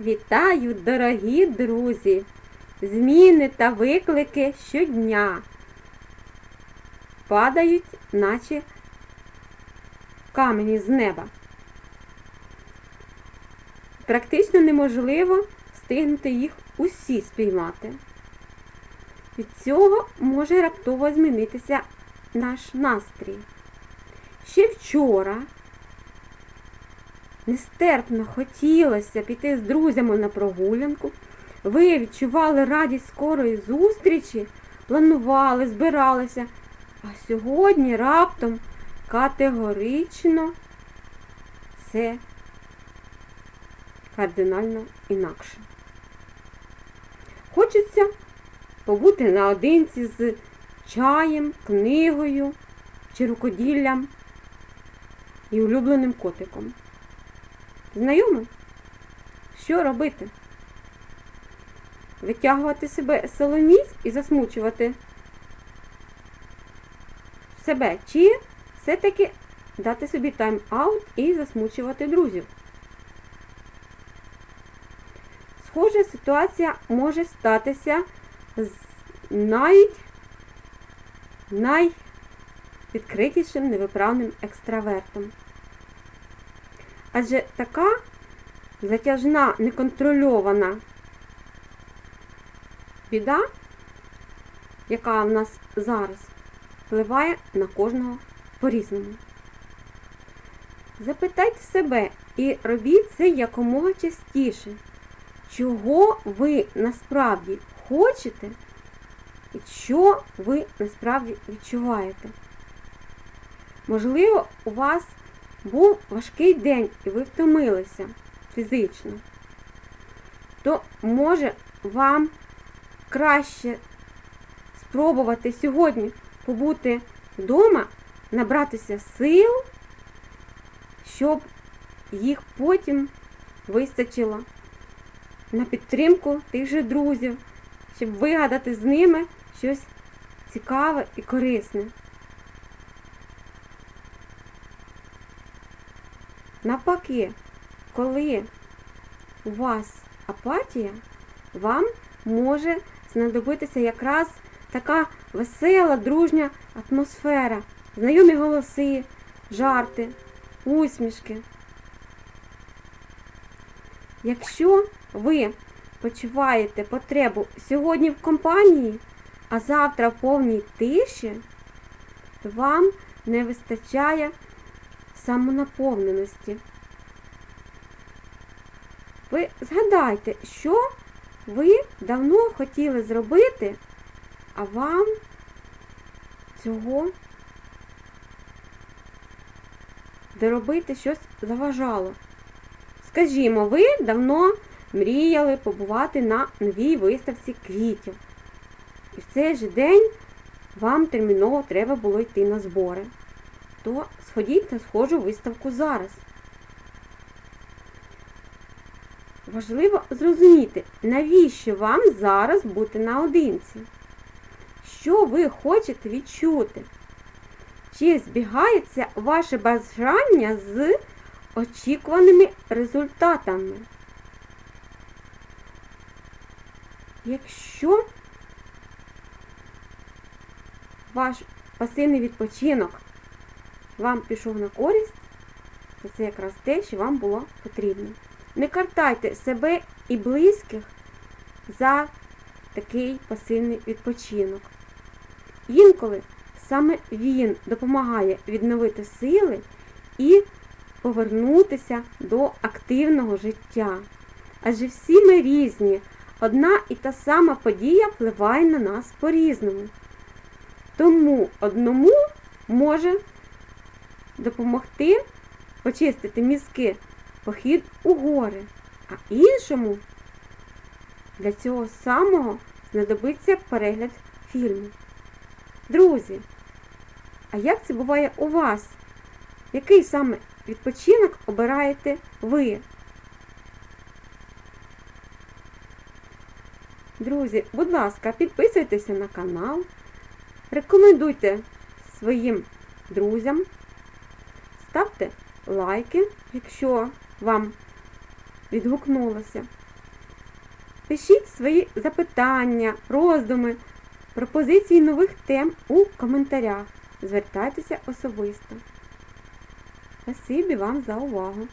Вітаю, дорогі друзі! Зміни та виклики щодня падають, наче камені з неба. Практично неможливо встигнути їх усі спіймати. Від цього може раптово змінитися наш настрій. Ще вчора нестерпно хотілося піти з друзями на прогулянку. Ви відчували радість скорої зустрічі, планували, збиралися. А сьогодні раптом категорично це кардинально інакше. Хочеться побути наодинці з чаєм, книгою чи рукоділлям і улюбленим котиком. Знайомо? Що робити? Витягувати себе соломіць і засмучувати себе, чи все-таки дати собі тайм-аут і засмучувати друзів. Схожа ситуація може статися з навіть найвідкритішим невиправним екстравертом. Адже така затяжна, неконтрольована біда, яка в нас зараз, впливає на кожного по-різному. Запитайте себе і робіть це якомога частіше, чого ви насправді хочете і що ви насправді відчуваєте. Можливо, у вас був важкий день і ви втомилися фізично, то може вам краще спробувати сьогодні побути вдома, набратися сил, щоб їх потім вистачило на підтримку тих же друзів, щоб вигадати з ними щось цікаве і корисне. Навпаки, коли у вас апатія, вам може знадобитися якраз така весела, дружня атмосфера, знайомі голоси, жарти, усмішки. Якщо ви почуваєте потребу сьогодні в компанії, а завтра в повній тиші, то вам не вистачає самонаповненості. Ви згадайте, що ви давно хотіли зробити, а вам цього доробити щось заважало. Скажімо, ви давно мріяли побувати на новій виставці квітів. І в цей же день вам терміново треба було йти на збори. То сходіть на схожу виставку зараз. Важливо зрозуміти, навіщо вам зараз бути наодинці? Що ви хочете відчути? Чи збігається ваше бажання з очікуваними результатами? Якщо ваш пасивний відпочинок вам пішов на користь, то це якраз те, що вам було потрібно. Не картайте себе і близьких за такий пасивний відпочинок. Інколи саме він допомагає відновити сили і повернутися до активного життя. Адже всі ми різні, одна і та сама подія впливає на нас по-різному. Тому одному може допомогти почистити мізки похід у гори, а іншому для цього самого знадобиться перегляд фільму. Друзі, а як це буває у вас? Який саме відпочинок обираєте ви? Друзі, будь ласка, підписуйтеся на канал, рекомендуйте своїм друзям, ставте лайки, якщо вам відгукнулося. Пишіть свої запитання, роздуми, пропозиції нових тем у коментарях. Звертайтеся особисто. Спасибі вам за увагу!